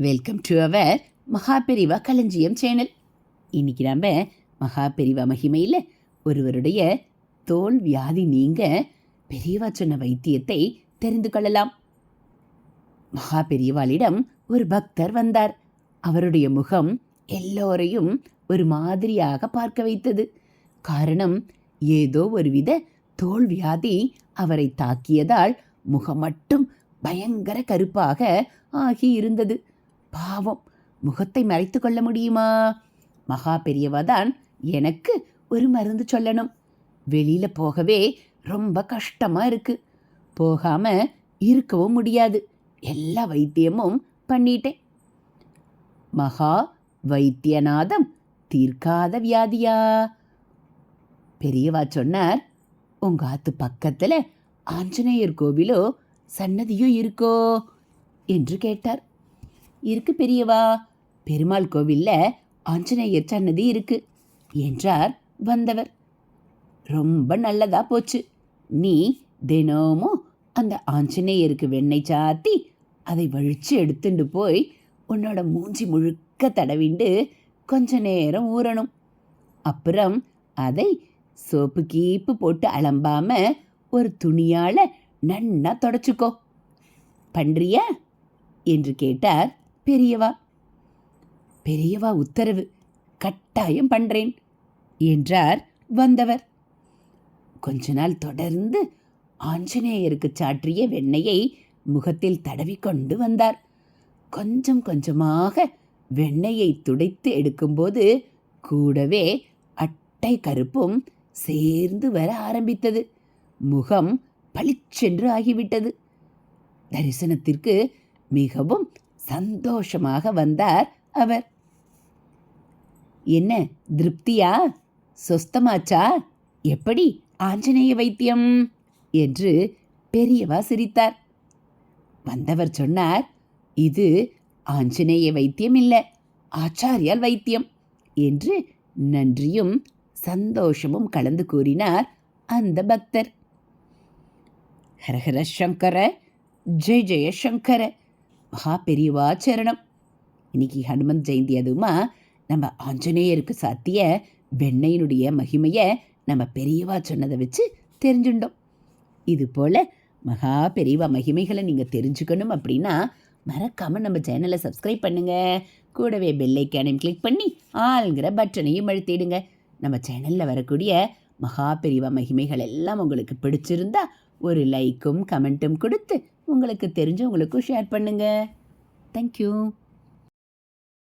Welcome to our Maha Periyava களஞ்சியம் channel இன்னைக்கு நம்ம மகாபெரிவா மகிமையில் ஒருவருடைய தோல் வியாதி நீங்க பெரியவா சொன்ன வைத்தியத்தை தெரிந்து கொள்ளலாம். மகாபெரியவாளிடம் ஒரு பக்தர் வந்தார். அவருடைய முகம் எல்லோரையும் ஒரு மாதிரியாக பார்க்க வைத்தது. காரணம் ஏதோ ஒருவித தோல் வியாதி அவரை தாக்கியதால் முகம் மட்டும் பயங்கர கருப்பாக ஆகி இருந்தது பாவம். முகத்தை மறைத்து கொள்ள முடியுமா? மகா பெரியவா தான் எனக்கு ஒரு மருந்து சொல்லணும். வெளியில போகவே ரொம்ப கஷ்டமா இருக்கு. போகாம இருக்கவும் முடியாது. எல்லா வைத்தியமும் பண்ணிட்டேன். மகா வைத்தியநாதம் தீர்க்காத வியாதியா? பெரியவா சொன்னார் உங்க ஆத்து பக்கத்துல ஆஞ்சநேயர் கோவிலோ சன்னதியோ இருக்கோ? என்று கேட்டார். இருக்கு பெரியவா? பெருமாள் கோவில்ல ஆஞ்சநேயர் சன்னதி இருக்கு என்றார் வந்தவர். ரொம்ப நல்லதா போச்சு. நீ தினமும் அந்த ஆஞ்சநேயருக்கு வெண்ணெய் சாத்தி அதை வழித்து எடுத்துட்டு போய் உன்னோட மூஞ்சி முழுக்க தடவிண்டு கொஞ்ச நேரம் ஊறணும். அப்புறம் அதை சோப்பு கீப்பு போட்டு அலம்பாம ஒரு துணியால் நன்னா தொடச்சிக்கோ. பண்றியா? என்று கேட்டார் பெரியவா? பெரியவா உத்தரவு கட்டாயம் பண்றேன் என்றார் வந்தவர். கொஞ்ச நாள் தொடர்ந்து ஆஞ்சநேயருக்கு சாற்றிய வெண்ணெயை முகத்தில் தடவிக்கொண்டு வந்தார். கொஞ்சம் கொஞ்சமாக வெண்ணெயை துடைத்து எடுக்கும்போது கூடவே அட்டை கருப்பும் சேர்ந்து வர ஆரம்பித்தது. முகம் பளிச்சென்று ஆகிவிட்டது. தரிசனத்திற்கு மிகவும் சந்தோஷமாக வந்தார் அவர். என்ன திருப்தியா? சொஸ்தமாச்சா? எப்படி ஆஞ்சநேய வைத்தியம்? என்று பெரியவா சிரித்தார். வந்தவர் சொன்னார் இது ஆஞ்சநேய வைத்தியம் இல்லை ஆச்சாரியால் வைத்தியம் என்று நன்றியும் சந்தோஷமும் கலந்து கூறினார் அந்த பக்தர். ஹரஹர சங்கர ஜெய ஜெய சங்கர மகா பெரியவா சரணம். இன்னைக்கு ஹனுமந்த் ஜெயந்தி அதுவுமா நம்ம ஆஞ்சநேயருக்கு சாத்திய வெண்ணையினுடைய மகிமையை நம்ம பெரியவா சொன்னதை வச்சு தெரிஞ்சுட்டோம் இது போல் மகா பெரியவா மகிமைகளை நீங்கள் தெரிஞ்சுக்கணும் அப்படின்னா மறக்காமல் நம்ம சேனலை சப்ஸ்கிரைப் பண்ணுங்கள் கூடவே பெல்லைக்கானையும் கிளிக் பண்ணி ஆளுங்கிற பட்டனையும் அழுத்திடுங்க. நம்ம சேனலில் வரக்கூடிய மகா பெரிவா மகிமைகள் எல்லாம் உங்களுக்கு பிடிச்சிருந்தா ஒரு லைக்கும் கமெண்ட்டும் கொடுத்து உங்களுக்கு தெரிஞ்சவங்களுக்கும் ஷேர் பண்ணுங்கள் தேங்க்யூ